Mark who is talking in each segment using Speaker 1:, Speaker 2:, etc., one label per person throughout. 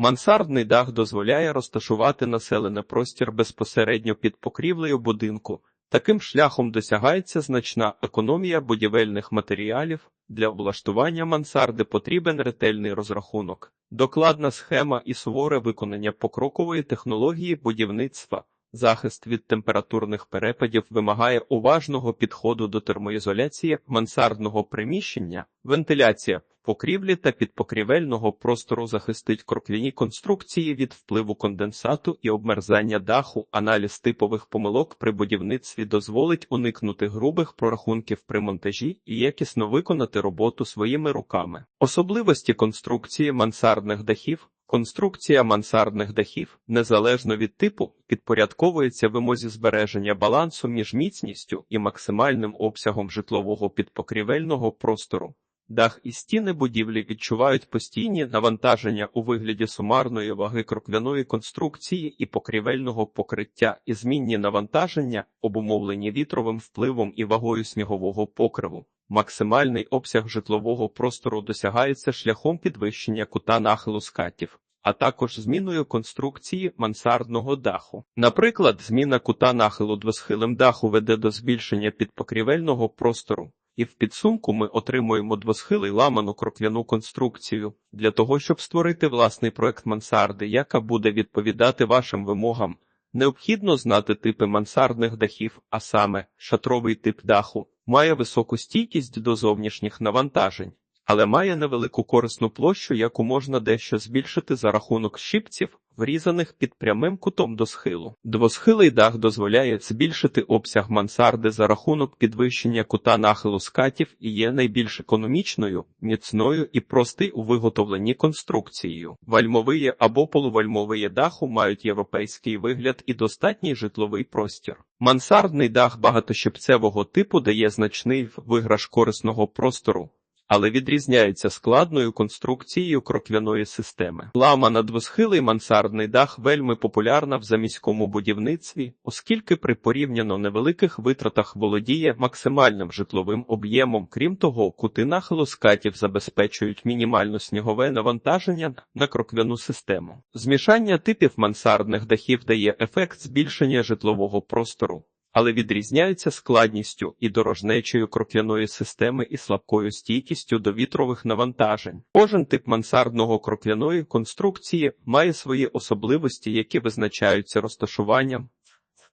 Speaker 1: Мансардний дах дозволяє розташувати населений простір безпосередньо під покрівлею будинку. Таким шляхом досягається значна економія будівельних матеріалів. Для облаштування мансарди потрібен ретельний розрахунок, докладна схема і суворе виконання покрокової технології будівництва. Захист від температурних перепадів вимагає уважного підходу до термоізоляції мансардного приміщення, вентиляція покрівлі та підпокрівельного простору захистить кроквяні конструкції від впливу конденсату і обмерзання даху. Аналіз типових помилок при будівництві дозволить уникнути грубих прорахунків при монтажі і якісно виконати роботу своїми руками. Особливості конструкції мансардних дахів. Конструкція мансардних дахів, незалежно від типу, підпорядковується вимозі збереження балансу між міцністю і максимальним обсягом житлового підпокрівельного простору. Дах і стіни будівлі відчувають постійні навантаження у вигляді сумарної ваги кроквяної конструкції і покрівельного покриття і змінні навантаження, обумовлені вітровим впливом і вагою снігового покриву. Максимальний обсяг житлового простору досягається шляхом підвищення кута нахилу скатів, а також зміною конструкції мансардного даху. Наприклад, зміна кута нахилу двосхилим даху веде до збільшення підпокрівельного простору. І в підсумку ми отримуємо двосхилий ламану кроквяну конструкцію для того, щоб створити власний проект мансарди, яка буде відповідати вашим вимогам. Необхідно знати типи мансардних дахів, а саме шатровий тип даху має високу стійкість до зовнішніх навантажень, але має невелику корисну площу, яку можна дещо збільшити за рахунок щипців, врізаних під прямим кутом до схилу. Двосхилий дах дозволяє збільшити обсяг мансарди за рахунок підвищення кута нахилу скатів і є найбільш економічною, міцною і простий у виготовленні конструкцією. Вальмовиє або полувальмовиє даху мають європейський вигляд і достатній житловий простір. Мансардний дах багатощепцевого типу дає значний виграш корисного простору але відрізняється складною конструкцією кроквяної системи. Ламана двосхилий мансардний дах вельми популярна в заміському будівництві, оскільки при порівняно невеликих витратах володіє максимальним житловим об'ємом. Крім того, кути нахилу скатів забезпечують мінімально снігове навантаження на кроквяну систему. Змішання типів мансардних дахів дає ефект збільшення житлового простору але відрізняються складністю і дорожнечою кроквяної системи і слабкою стійкістю до вітрових навантажень. Кожен тип мансардного кроквяної конструкції має свої особливості, які визначаються розташуванням,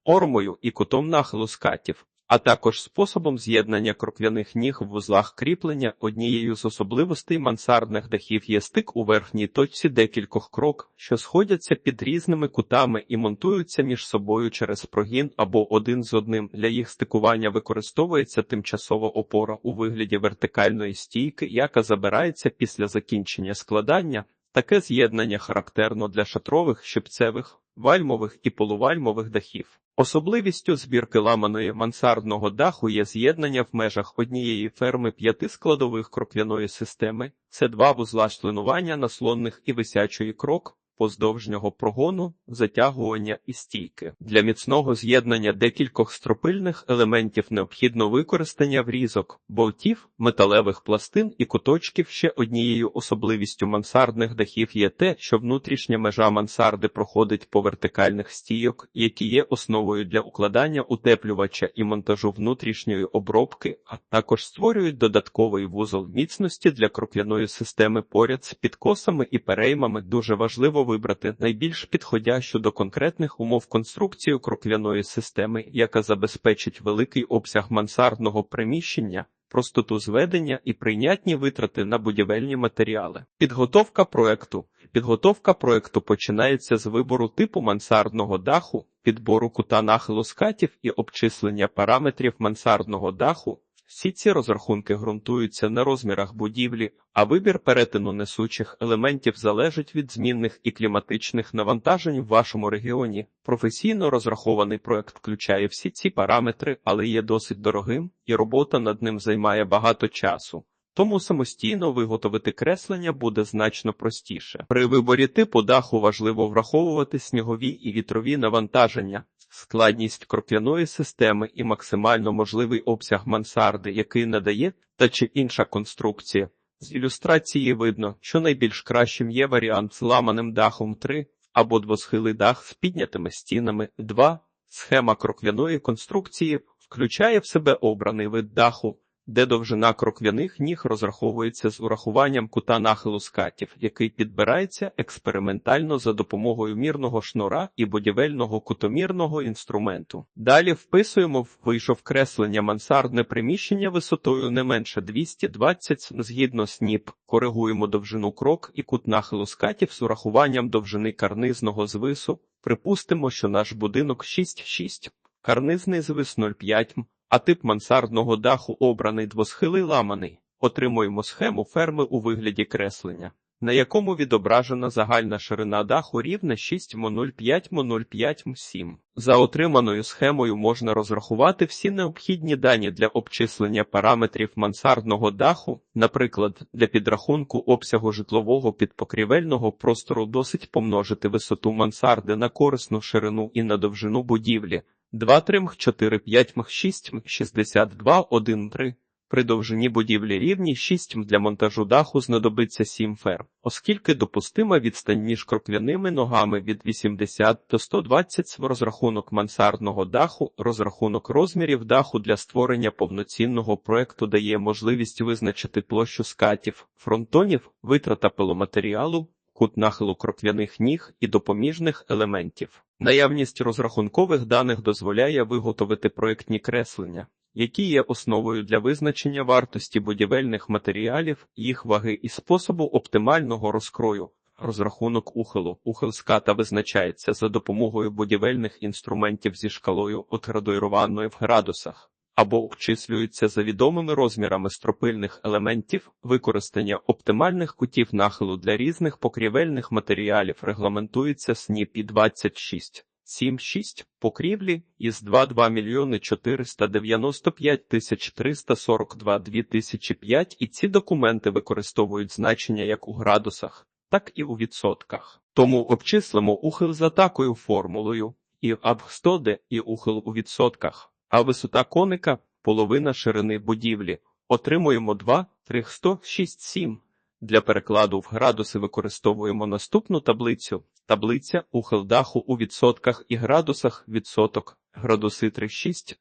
Speaker 1: формою і кутом нахилу скатів а також способом з'єднання кроквяних ніг в вузлах кріплення. Однією з особливостей мансардних дахів є стик у верхній точці декількох крок, що сходяться під різними кутами і монтуються між собою через прогін або один з одним. Для їх стикування використовується тимчасова опора у вигляді вертикальної стійки, яка забирається після закінчення складання. Таке з'єднання характерно для шатрових, щипцевих, вальмових і полувальмових дахів. Особливістю збірки ламаної мансардного даху є з'єднання в межах однієї ферми п'яти складових кроквяної системи, це два вузла членування наслонних і висячої крок, поздовжнього прогону, затягування і стійки. Для міцного з'єднання декількох стропильних елементів необхідно використання врізок, болтів, металевих пластин і куточків. Ще однією особливістю мансардних дахів є те, що внутрішня межа мансарди проходить по вертикальних стійок, які є основою для укладання утеплювача і монтажу внутрішньої обробки, а також створюють додатковий вузол міцності для крокляної системи поряд з підкосами і переймами. Дуже важливо вибрати найбільш підходящу до конкретних умов конструкцію кроквяної системи, яка забезпечить великий обсяг мансардного приміщення, простоту зведення і прийнятні витрати на будівельні матеріали. Підготовка проекту. Підготовка проекту починається з вибору типу мансардного даху, підбору кута нахилу скатів і обчислення параметрів мансардного даху. Всі ці розрахунки ґрунтуються на розмірах будівлі, а вибір перетину несучих елементів залежить від змінних і кліматичних навантажень в вашому регіоні. Професійно розрахований проект включає всі ці параметри, але є досить дорогим, і робота над ним займає багато часу. Тому самостійно виготовити креслення буде значно простіше. При виборі типу даху важливо враховувати снігові і вітрові навантаження, складність крокляної системи і максимально можливий обсяг мансарди, який надає та чи інша конструкція. З ілюстрації видно, що найбільш кращим є варіант з ламаним дахом 3 або двосхилий дах з піднятими стінами 2. Схема кроквяної конструкції включає в себе обраний вид даху, де довжина кроквяних ніг розраховується з урахуванням кута нахилу скатів, який підбирається експериментально за допомогою мірного шнура і будівельного кутомірного інструменту. Далі вписуємо в вийшов креслення мансардне приміщення висотою не менше 220 згідно з НІП, коригуємо довжину крок і кут нахилу скатів з урахуванням довжини карнизного звису. Припустимо, що наш будинок 6,6, карнизний звис 0,5 м, а тип мансардного даху обраний двосхилий ламаний. Отримуємо схему ферми у вигляді креслення, на якому відображена загальна ширина даху рівна 6 м 0,5 м 0,5 м 7. За отриманою схемою можна розрахувати всі необхідні дані для обчислення параметрів мансардного даху, наприклад, для підрахунку обсягу житлового підпокрівельного простору досить помножити висоту мансарди на корисну ширину і на довжину будівлі. 2 3 м 4 5 м 6 м 62 1 3. При довжині будівлі рівні 6 м для монтажу даху знадобиться 7 ферм, оскільки допустима відстань між кроквяними ногами від 80 до 120 см. розрахунок мансардного даху, розрахунок розмірів даху для створення повноцінного проекту дає можливість визначити площу скатів, фронтонів, витрата пиломатеріалу, кут нахилу кроквяних ніг і допоміжних елементів. Наявність розрахункових даних дозволяє виготовити проєктні креслення, які є основою для визначення вартості будівельних матеріалів, їх ваги і способу оптимального розкрою. Розрахунок ухилу. Ухил ската визначається за допомогою будівельних інструментів зі шкалою отградуйрованої в градусах або обчислюється за відомими розмірами стропильних елементів, використання оптимальних кутів нахилу для різних покрівельних матеріалів регламентується СНІПІ 26. 7-6 покрівлі із 2,2 мільйони 495 тисяч 342 2005 і ці документи використовують значення як у градусах, так і у відсотках. Тому обчислимо ухил за такою формулою і аб 100 де і ухил у відсотках а висота коника половина ширини будівлі. Отримуємо 2, 3, 100, 6, 7. Для перекладу в градуси використовуємо наступну таблицю. Таблиця ухил даху у відсотках і градусах відсоток. Градуси 3, 6,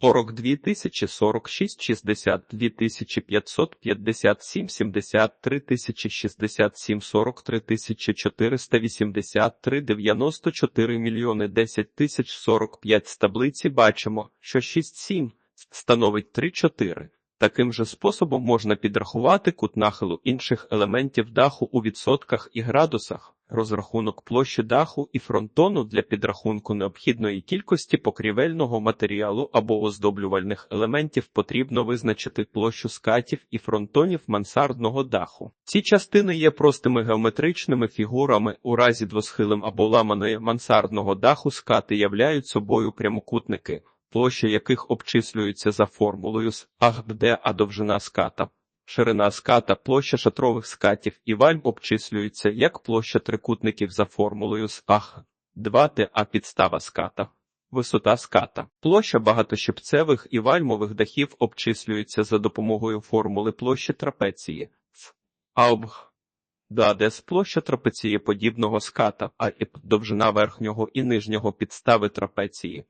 Speaker 1: 42 тисячі 46, 62 тисячі 557, 73 тисячі 67, 43 тисячі 483, 94 мільйони 10 тисяч 45. З таблиці бачимо, що 6,7 становить 3,4. Таким же способом можна підрахувати кут нахилу інших елементів даху у відсотках і градусах. Розрахунок площі даху і фронтону для підрахунку необхідної кількості покрівельного матеріалу або оздоблювальних елементів потрібно визначити площу скатів і фронтонів мансардного даху. Ці частини є простими геометричними фігурами у разі двосхилим або ламаної мансардного даху скати являють собою прямокутники, площа яких обчислюється за формулою з АГД, а довжина ската. Ширина ската, площа шатрових скатів і вальм обчислюється як площа трикутників за формулою з АХ 2Т, а підстава ската. Висота ската. Площа багатощипцевих і вальмових дахів обчислюється за допомогою формули площі трапеції. АОБГ. Дадес площа трапеції подібного ската, а і довжина верхнього і нижнього підстави трапеції.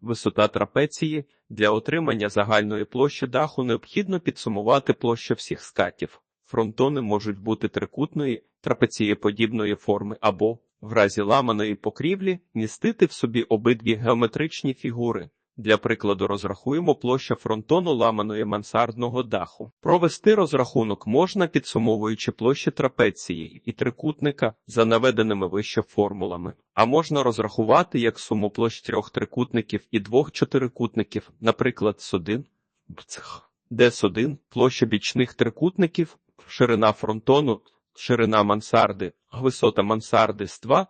Speaker 1: Висота трапеції для отримання загальної площі даху необхідно підсумувати площу всіх скатів. Фронтони можуть бути трикутної, трапецієподібної форми або, в разі ламаної покрівлі, містити в собі обидві геометричні фігури. Для прикладу розрахуємо площа фронтону ламаної мансардного даху. Провести розрахунок можна, підсумовуючи площі трапеції і трикутника за наведеними вище формулами, а можна розрахувати як суму площ трьох трикутників і двох чотирикутників, наприклад, С1, Д1, площа бічних трикутників, ширина фронтону, ширина мансарди, висота мансарди С2,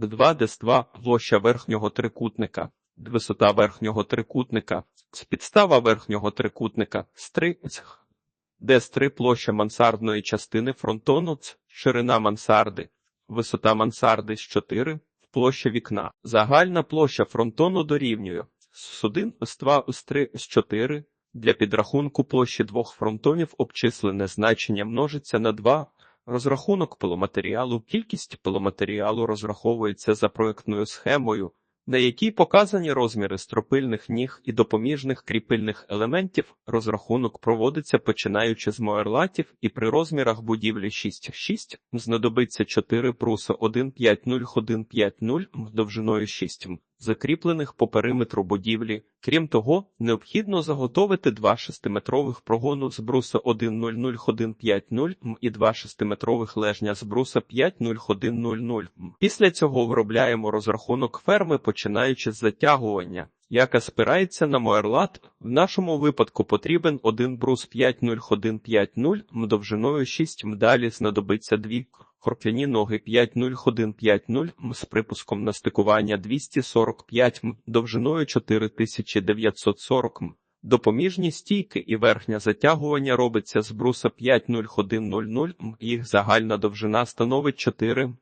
Speaker 1: Д2, Д2, площа верхнього трикутника висота верхнього трикутника, підстава верхнього трикутника з 3, де з 3 площа мансардної частини фронтону, ширина мансарди, висота мансарди з 4, площа вікна. Загальна площа фронтону дорівнює з 1, з 2, з 3, з 4, Для підрахунку площі двох фронтонів обчислене значення множиться на 2. Розрахунок пиломатеріалу. Кількість пиломатеріалу розраховується за проектною схемою, на якій показані розміри стропильних ніг і допоміжних кріпильних елементів. Розрахунок проводиться починаючи з моерлатів і при розмірах будівлі 6,6 знадобиться 4 бруса 1,50-1,50 довжиною 6 м, закріплених по периметру будівлі. Крім того, необхідно заготовити два 6-метрових прогону з бруса 1,00-1,50 м і два 6-метрових лежня з бруса 5,01,00 м. Після цього виробляємо розрахунок ферми, починаючи з затягування, яка спирається на моерлат. В нашому випадку потрібен один брус 5,01,50 м довжиною 6 м. Далі знадобиться дві Хорп'яні ноги 50150 м з припуском на стикування 245 м довжиною 4940 м. Допоміжні стійки і верхня затягування робиться з бруса 50100 м, їх загальна довжина становить 4 м.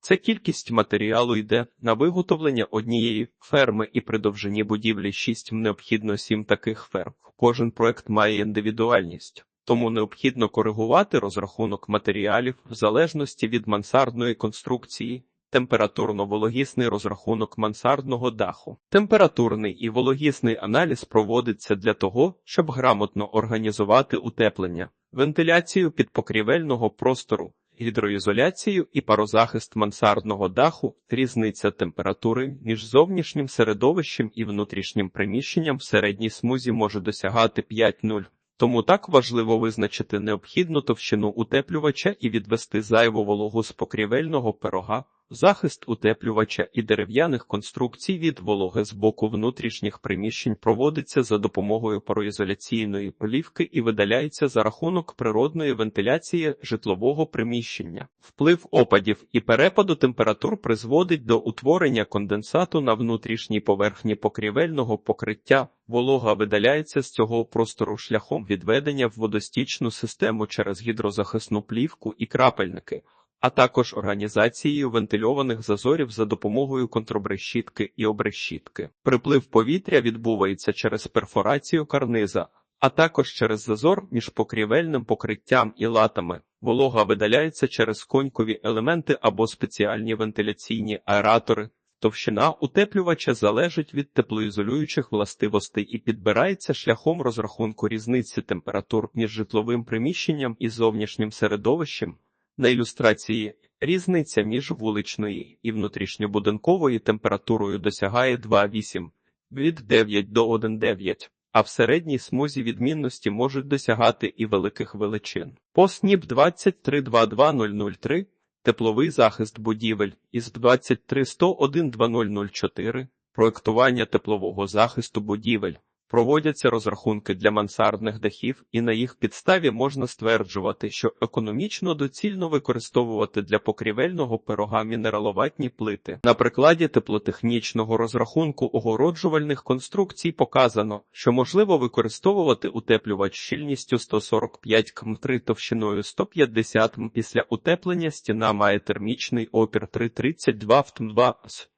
Speaker 1: Це кількість матеріалу йде на виготовлення однієї ферми і при довжині будівлі 6 м необхідно 7 таких ферм. Кожен проект має індивідуальність. Тому необхідно коригувати розрахунок матеріалів в залежності від мансардної конструкції, температурно-вологісний розрахунок мансардного даху. Температурний і вологісний аналіз проводиться для того, щоб грамотно організувати утеплення, вентиляцію підпокрівельного простору, гідроізоляцію і парозахист мансардного даху, різниця температури між зовнішнім середовищем і внутрішнім приміщенням в середній смузі може досягати 5,0. Тому так важливо визначити необхідну товщину утеплювача і відвести зайву вологу з покрівельного пирога, захист утеплювача і дерев'яних конструкцій від вологи з боку внутрішніх приміщень проводиться за допомогою пароізоляційної плівки і видаляється за рахунок природної вентиляції житлового приміщення. Вплив опадів і перепаду температур призводить до утворення конденсату на внутрішній поверхні покрівельного покриття. Волога видаляється з цього простору шляхом відведення в водостічну систему через гідрозахисну плівку і крапельники, а також організацією вентильованих зазорів за допомогою контрбрешітки і обрешітки. Приплив повітря відбувається через перфорацію карниза, а також через зазор між покрівельним покриттям і латами. Волога видаляється через конькові елементи або спеціальні вентиляційні аератори. Товщина утеплювача залежить від теплоізолюючих властивостей і підбирається шляхом розрахунку різниці температур між житловим приміщенням і зовнішнім середовищем. На ілюстрації різниця між вуличної і внутрішньобудинковою температурою досягає 2,8 від 9 до 1,9, а в середній смузі відмінності можуть досягати і великих величин. По СНІП 2322003 Тепловий захист будівель із 23101-2004 проектування теплового захисту будівель. Проводяться розрахунки для мансардних дахів, і на їх підставі можна стверджувати, що економічно доцільно використовувати для покрівельного пирога мінераловатні плити. На прикладі теплотехнічного розрахунку огороджувальних конструкцій показано, що можливо використовувати утеплювач щільністю 145 км3 товщиною 150 м. Після утеплення стіна має термічний опір 332 ВТМ2,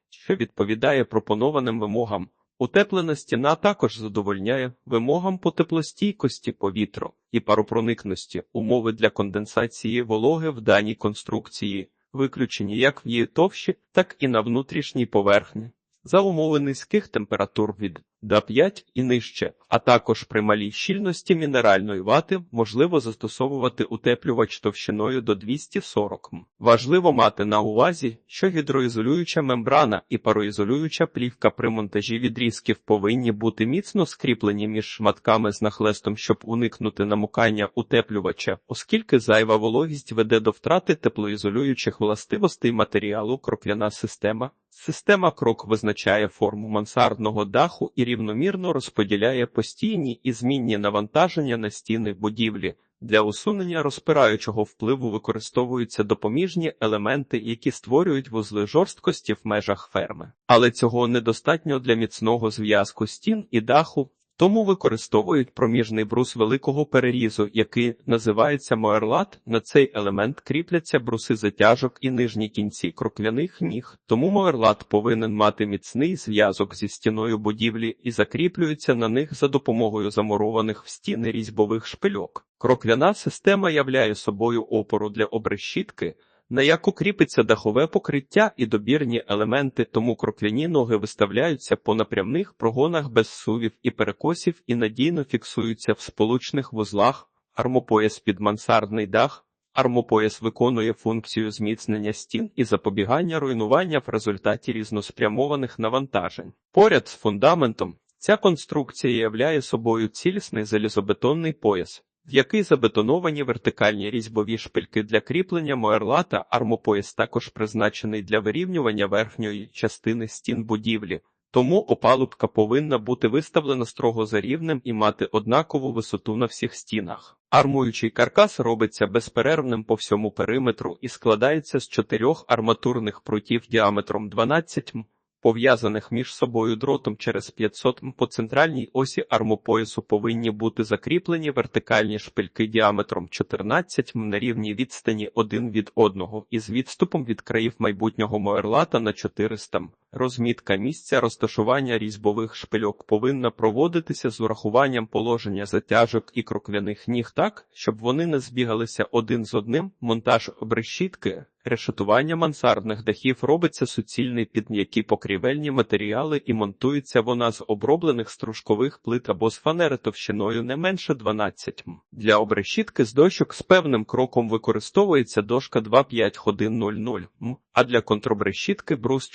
Speaker 1: що відповідає пропонованим вимогам. Утеплена стіна також задовольняє вимогам по теплостійкості повітру і паропроникності, умови для конденсації вологи в даній конструкції, виключені як в її товщі, так і на внутрішній поверхні. За умови низьких температур від до 5 і нижче, а також при малій щільності мінеральної вати можливо застосовувати утеплювач товщиною до 240 м. Важливо мати на увазі, що гідроізолююча мембрана і пароізолююча плівка при монтажі відрізків повинні бути міцно скріплені між шматками з нахлестом, щоб уникнути намукання утеплювача, оскільки зайва вологість веде до втрати теплоізолюючих властивостей матеріалу кропляна система. Система крок визначає форму мансардного даху і рівномірно розподіляє постійні і змінні навантаження на стіни будівлі. Для усунення розпираючого впливу використовуються допоміжні елементи, які створюють вузли жорсткості в межах ферми. Але цього недостатньо для міцного зв'язку стін і даху. Тому використовують проміжний брус великого перерізу, який називається моерлат. На цей елемент кріпляться бруси затяжок і нижні кінці кроквяних ніг. Тому моерлат повинен мати міцний зв'язок зі стіною будівлі і закріплюється на них за допомогою замурованих в стіни різьбових шпильок. Кроквяна система являє собою опору для обрешітки, на яку кріпиться дахове покриття і добірні елементи, тому кроквяні ноги виставляються по напрямних прогонах без сувів і перекосів і надійно фіксуються в сполучних вузлах, армопояс під мансардний дах. Армопояс виконує функцію зміцнення стін і запобігання руйнування в результаті різноспрямованих навантажень. Поряд з фундаментом ця конструкція являє собою цілісний залізобетонний пояс, в який забетоновані вертикальні різьбові шпильки для кріплення моерлата, армопояс також призначений для вирівнювання верхньої частини стін будівлі. Тому опалубка повинна бути виставлена строго за рівнем і мати однакову висоту на всіх стінах. Армуючий каркас робиться безперервним по всьому периметру і складається з чотирьох арматурних прутів діаметром 12 м, пов'язаних між собою дротом через 500 м. По центральній осі армопоясу повинні бути закріплені вертикальні шпильки діаметром 14 м на рівній відстані один від одного із відступом від країв майбутнього моерлата на 400 м. Розмітка місця розташування різьбових шпильок повинна проводитися з урахуванням положення затяжок і кроквяних ніг так, щоб вони не збігалися один з одним. Монтаж обрешітки, решетування мансардних дахів робиться суцільний під м'які покрівельні матеріали і монтується вона з оброблених стружкових плит або з фанери товщиною не менше 12 м. Для обрешітки з дощок з певним кроком використовується дошка 25100 м, а для контрабрешітки брус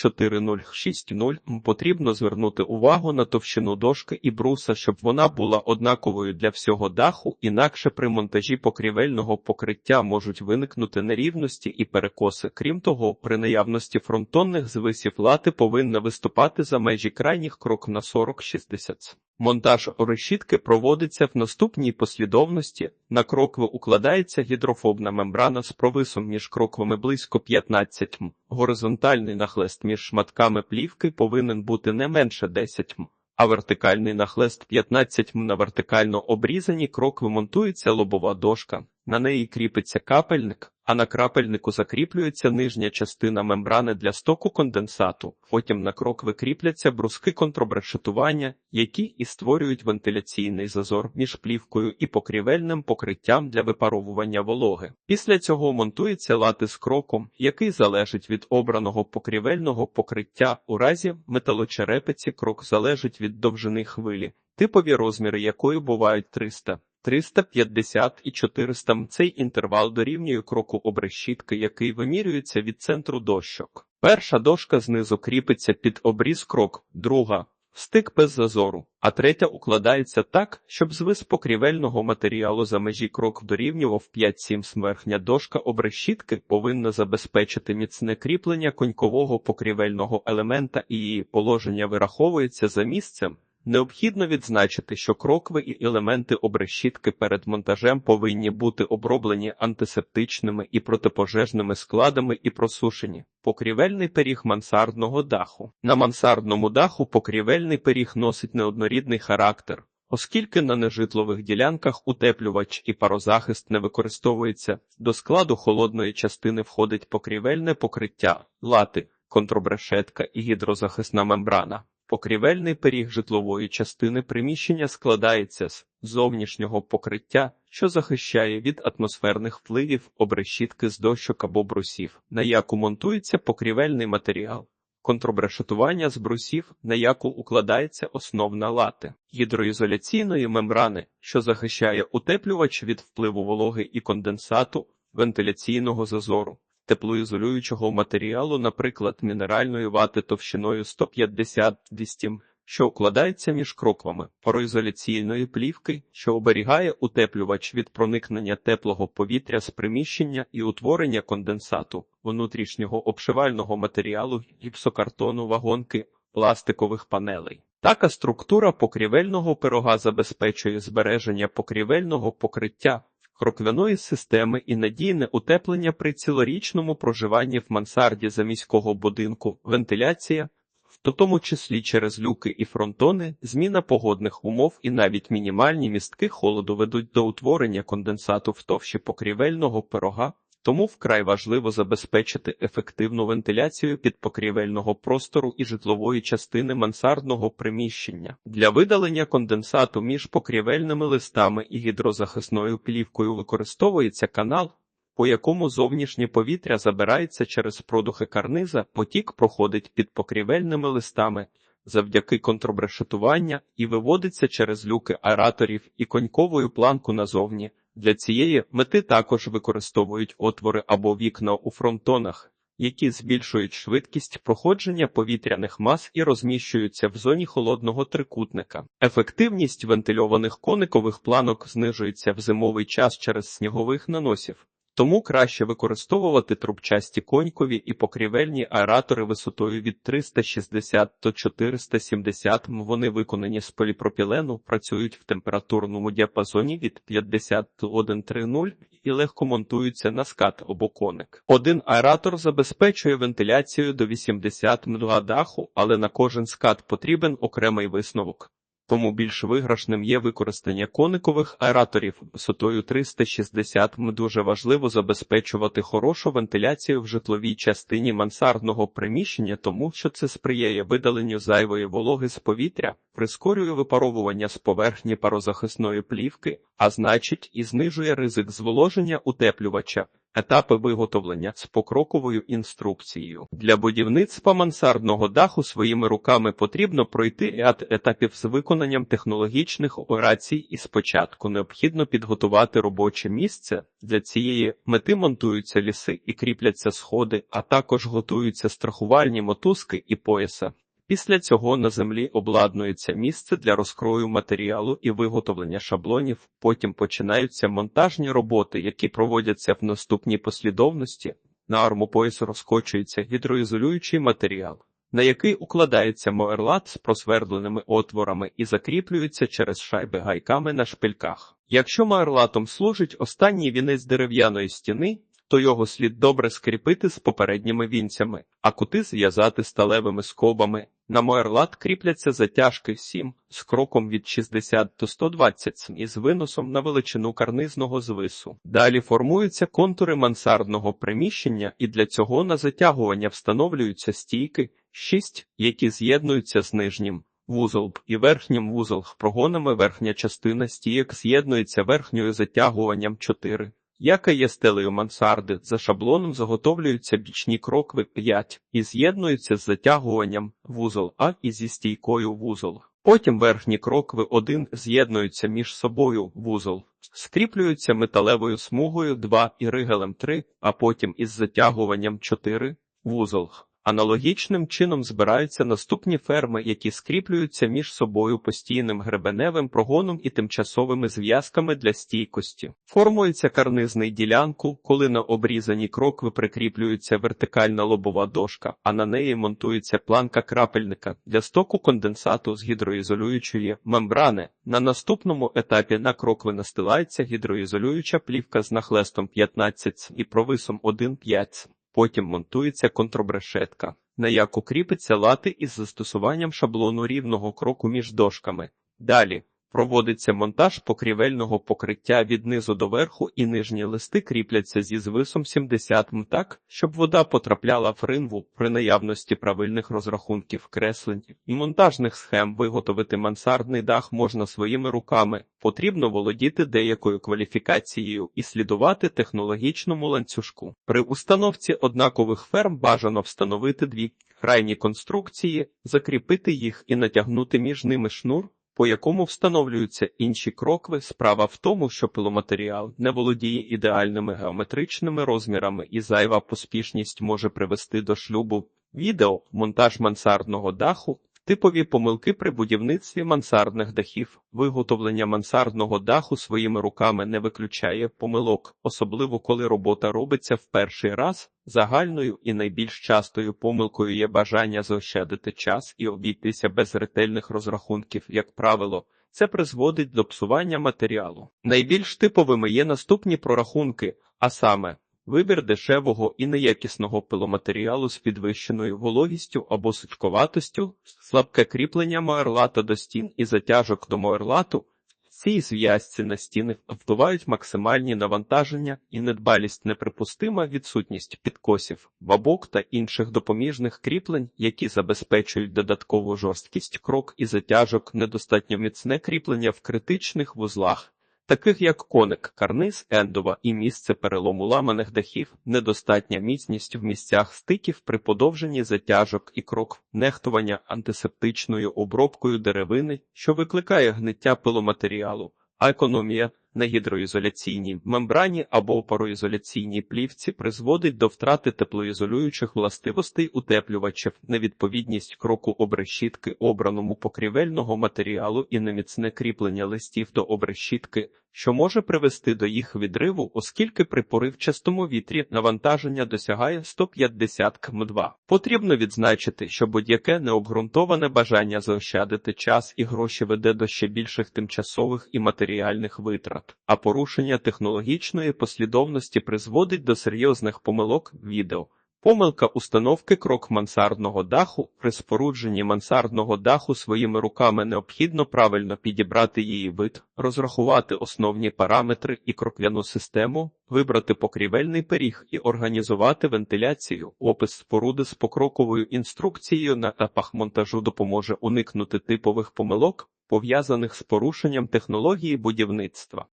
Speaker 1: 4060 м потрібно звернути увагу на товщину дошки і бруса, щоб вона була однаковою для всього даху, інакше при монтажі покрівельного покриття можуть виникнути нерівності і перекоси. Крім того, при наявності фронтонних звисів лати повинна виступати за межі крайніх крок на 40-60. Монтаж решітки проводиться в наступній послідовності. На крокви укладається гідрофобна мембрана з провисом між кроквами близько 15 м. Горизонтальний нахлест між шматками плівки повинен бути не менше 10 м, а вертикальний нахлест 15 м. На вертикально обрізані крокви монтується лобова дошка. На неї кріпиться капельник, а на крапельнику закріплюється нижня частина мембрани для стоку конденсату. Потім на крокви кріпляться бруски контрабрешетування, які і створюють вентиляційний зазор між плівкою і покрівельним покриттям для випаровування вологи. Після цього монтується лати з кроком, який залежить від обраного покрівельного покриття. У разі металочерепиці крок залежить від довжини хвилі, типові розміри якої бувають 300. 350 і 400. Цей інтервал дорівнює кроку обрешітки, який вимірюється від центру дощок. Перша дошка знизу кріпиться під обріз крок, друга стик без зазору, а третя укладається так, щоб звис покрівельного матеріалу за межі крок дорівнював 5-7 см. Верхня дошка обрешітки повинна забезпечити міцне кріплення конькового покрівельного елемента і її положення вираховується за місцем. Необхідно відзначити, що крокви і елементи обрешітки перед монтажем повинні бути оброблені антисептичними і протипожежними складами і просушені. Покрівельний пиріг мансардного даху. На мансардному даху покрівельний пиріг носить неоднорідний характер. Оскільки на нежитлових ділянках утеплювач і парозахист не використовується, до складу холодної частини входить покрівельне покриття, лати, контрбрешетка і гідрозахисна мембрана. Покрівельний пиріг житлової частини приміщення складається з зовнішнього покриття, що захищає від атмосферних впливів обрешітки з дощок або брусів, на яку монтується покрівельний матеріал, контрбрешетування з брусів, на яку укладається основна лати, гідроізоляційної мембрани, що захищає утеплювач від впливу вологи і конденсату, вентиляційного зазору теплоізолюючого матеріалу, наприклад, мінеральної вати товщиною 150-200 м, що укладається між кроквами, пароізоляційної плівки, що оберігає утеплювач від проникнення теплого повітря з приміщення і утворення конденсату, внутрішнього обшивального матеріалу, гіпсокартону, вагонки, пластикових панелей. Така структура покрівельного пирога забезпечує збереження покрівельного покриття кроквяної системи і надійне утеплення при цілорічному проживанні в мансарді заміського будинку, вентиляція. В тому числі через люки і фронтони, зміна погодних умов і навіть мінімальні містки холоду ведуть до утворення конденсату в товщі покрівельного пирога, тому вкрай важливо забезпечити ефективну вентиляцію підпокрівельного простору і житлової частини мансардного приміщення. Для видалення конденсату між покрівельними листами і гідрозахисною плівкою використовується канал, по якому зовнішнє повітря забирається через продухи карниза, потік проходить під покрівельними листами завдяки контрбрешетування і виводиться через люки аераторів і коньковою планку назовні. Для цієї мети також використовують отвори або вікна у фронтонах, які збільшують швидкість проходження повітряних мас і розміщуються в зоні холодного трикутника. Ефективність вентильованих коникових планок знижується в зимовий час через снігових наносів. Тому краще використовувати трубчасті конькові і покрівельні аератори висотою від 360 до 470 м. Вони виконані з поліпропілену, працюють в температурному діапазоні від 50 до 130 і легко монтуються на скат або коник. Один аератор забезпечує вентиляцію до 80 м даху, але на кожен скат потрібен окремий висновок тому більш виграшним є використання коникових аераторів висотою 360 м. Дуже важливо забезпечувати хорошу вентиляцію в житловій частині мансардного приміщення, тому що це сприяє видаленню зайвої вологи з повітря, прискорює випаровування з поверхні парозахисної плівки, а значить і знижує ризик зволоження утеплювача. Етапи виготовлення з покроковою інструкцією для будівництва мансардного даху своїми руками потрібно пройти ряд етапів з виконанням технологічних операцій, і спочатку необхідно підготувати робоче місце. Для цієї мети монтуються ліси і кріпляться сходи, а також готуються страхувальні мотузки і пояса. Після цього на землі обладнується місце для розкрою матеріалу і виготовлення шаблонів. Потім починаються монтажні роботи, які проводяться в наступній послідовності. На армопояс розкочується гідроізолюючий матеріал, на який укладається моерлат з просвердленими отворами і закріплюється через шайби гайками на шпильках. Якщо моерлатом служить останній вінець дерев'яної стіни, то його слід добре скріпити з попередніми вінцями, а кути зв'язати сталевими скобами. На моерлат кріпляться затяжки 7 з кроком від 60 до 120 см і з виносом на величину карнизного звису. Далі формуються контури мансардного приміщення, і для цього на затягування встановлюються стійки 6, які з'єднуються з нижнім. Вузол і верхнім вузол прогонами верхня частина стійок з'єднується верхньою затягуванням 4 яка є стелею мансарди. За шаблоном заготовлюються бічні крокви 5 і з'єднуються з затягуванням вузол А і зі стійкою вузол. Потім верхні крокви 1 з'єднуються між собою вузол, скріплюються металевою смугою 2 і ригелем 3, а потім із затягуванням 4 вузол. Аналогічним чином збираються наступні ферми, які скріплюються між собою постійним гребеневим прогоном і тимчасовими зв'язками для стійкості. Формується карнизний ділянку, коли на обрізані крокви прикріплюється вертикальна лобова дошка, а на неї монтується планка крапельника для стоку конденсату з гідроізолюючої мембрани. На наступному етапі на крокви настилається гідроізолююча плівка з нахлестом 15 і провисом 1,5 Потім монтується контрбрешетка, на яку кріпиться лати із застосуванням шаблону рівного кроку між дошками. Далі Проводиться монтаж покрівельного покриття від низу до верху і нижні листи кріпляться зі звисом 70 м так, щоб вода потрапляла в ринву при наявності правильних розрахунків креслень і монтажних схем виготовити мансардний дах можна своїми руками. Потрібно володіти деякою кваліфікацією і слідувати технологічному ланцюжку. При установці однакових ферм бажано встановити дві крайні конструкції, закріпити їх і натягнути між ними шнур по якому встановлюються інші крокви. Справа в тому, що пиломатеріал не володіє ідеальними геометричними розмірами, і зайва поспішність може привести до шлюбу. Відео монтаж мансардного даху Типові помилки при будівництві мансардних дахів. Виготовлення мансардного даху своїми руками не виключає помилок, особливо коли робота робиться в перший раз. Загальною і найбільш частою помилкою є бажання заощадити час і обійтися без ретельних розрахунків, як правило. Це призводить до псування матеріалу. Найбільш типовими є наступні прорахунки, а саме Вибір дешевого і неякісного пиломатеріалу з підвищеною вологістю або сучковатостю, слабке кріплення моерлата до стін і затяжок до моерлату. Цій зв'язці на стіни впливають максимальні навантаження і недбалість неприпустима відсутність підкосів, бабок та інших допоміжних кріплень, які забезпечують додаткову жорсткість крок і затяжок, недостатньо міцне кріплення в критичних вузлах. Таких як коник, карниз, ендова і місце перелому ламаних дахів, недостатня міцність в місцях стиків при подовженні затяжок і крок, нехтування антисептичною обробкою деревини, що викликає гниття пиломатеріалу, а економія на гідроізоляційній мембрані або пароізоляційній плівці призводить до втрати теплоізолюючих властивостей утеплювачів, невідповідність кроку обрешітки обраному покрівельного матеріалу і неміцне кріплення листів до обрешітки, що може привести до їх відриву, оскільки при поривчастому вітрі навантаження досягає 150 км2. Потрібно відзначити, що будь-яке необґрунтоване бажання заощадити час і гроші веде до ще більших тимчасових і матеріальних витрат, а порушення технологічної послідовності призводить до серйозних помилок відео. Помилка установки крок мансардного даху. При спорудженні мансардного даху своїми руками необхідно правильно підібрати її вид, розрахувати основні параметри і кроквяну систему, вибрати покрівельний пиріг і організувати вентиляцію. Опис споруди з покроковою інструкцією на етапах монтажу допоможе уникнути типових помилок, пов'язаних з порушенням технології будівництва.